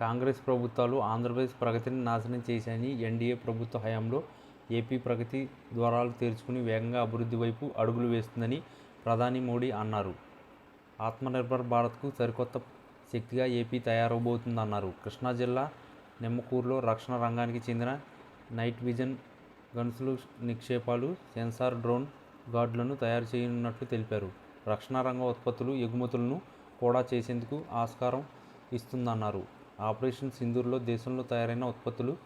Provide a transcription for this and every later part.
కాంగ్రెస్ ప్రభుత్వాలు ఆంధ్రప్రదేశ్ ప్రగతిని నాశనం చేశాయని ఎన్డీఏ ప్రభుత్వ హయాంలో ఏపీ ప్రగతి ద్వారాలు తెరుచుకుని వేగంగా అభివృద్ధి వైపు అడుగులు వేస్తుందని ప్రధాని మోడీ అన్నారు. ఆత్మనిర్భర్ భారత్కు సరికొత్త శక్తిగా ఏపీ తయారవబోతుందన్నారు. కృష్ణా జిల్లా నిమ్మకూరులో రక్షణ రంగానికి చెందిన నైట్ విజన్ గన్సులు నిక్షేపాలు సెన్సార్ డ్రోన్ గార్డులను తయారు చేయనున్నట్లు తెలిపారు. రక్షణ రంగ ఉత్పత్తులు ఎగుమతులను కూడా చేసేందుకు ఆస్కారం ఇస్తుందన్నారు. ఆపరేషన్ సింధూర్లో దేశంలో తయారైన ఉత్పత్తులు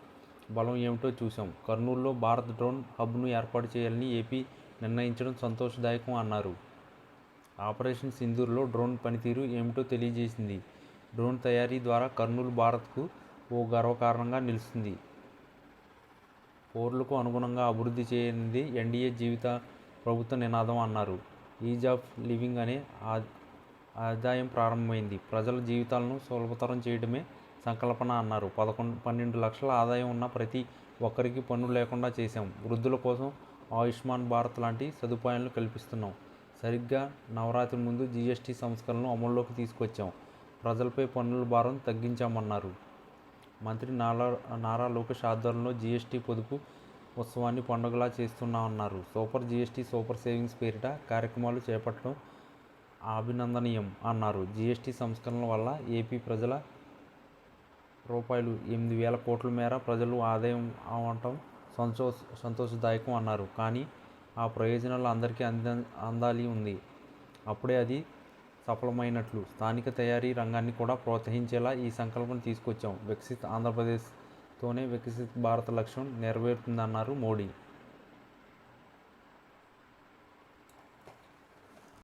బలం ఏమిటో చూశాం. కర్నూలులో భారత్ డ్రోన్ హబ్ను ఏర్పాటు చేయాలని ఏపీ నిర్ణయించడం సంతోషదాయకం అన్నారు. ఆపరేషన్ సింధూర్లో డ్రోన్ పనితీరు ఏమిటో తెలియజేసింది. డ్రోన్ తయారీ ద్వారా కర్నూలు భారత్కు ఓ గర్వకారణంగా నిలుస్తుంది. పోర్లకు అనుగుణంగా అభివృద్ధి చేయనిది ఎన్డీఏ జీవిత ప్రభుత్వ నినాదం అన్నారు. ఈజ్ ఆఫ్ లివింగ్ అనే ఆదాయం ప్రారంభమైంది. ప్రజల జీవితాలను సులభతరం చేయడమే సంకల్పన అన్నారు. పదకొండు పన్నెండు లక్షల ఆదాయం ఉన్న ప్రతి ఒక్కరికి పన్ను లేకుండా చేశాం. వృద్ధుల కోసం ఆయుష్మాన్ భారత్ లాంటి సదుపాయాలను కల్పిస్తున్నాం. సరిగ్గా నవరాత్రి ముందు జీఎస్టీ సంస్కరణలు అమల్లోకి తీసుకొచ్చాం. ప్రజలపై పన్నుల భారం తగ్గించామన్నారు. మంత్రి నారా నారా లోకేష్ ఆధ్వర్యంలో జీఎస్టీ పొదుపు ఉత్సవాన్ని పండుగలా చేస్తున్నామన్నారు. సూపర్ జీఎస్టీ సూపర్ సేవింగ్స్ పేరిట కార్యక్రమాలు చేపట్టడం అభినందనీయం అన్నారు. జీఎస్టీ సంస్కరణల వల్ల ఏపీ ప్రజల రూపాయలు ఎనిమిది వేల కోట్ల మేర ప్రజలు ఆదాయం అవటం సంతోష సంతోషదాయకం అన్నారు. కానీ ఆ ప్రయోజనాలు అందరికీ అంద అందాలి ఉంది. అప్పుడే అది సఫలమైనట్లు. స్థానిక తయారీ రంగాన్ని కూడా ప్రోత్సహించేలా ఈ సంకల్పం తీసుకొచ్చాం. వికసిత్ ఆంధ్రప్రదేశ్తోనే వికసిత్ భారత లక్ష్యం నెరవేరుతుందన్నారు మోడీ.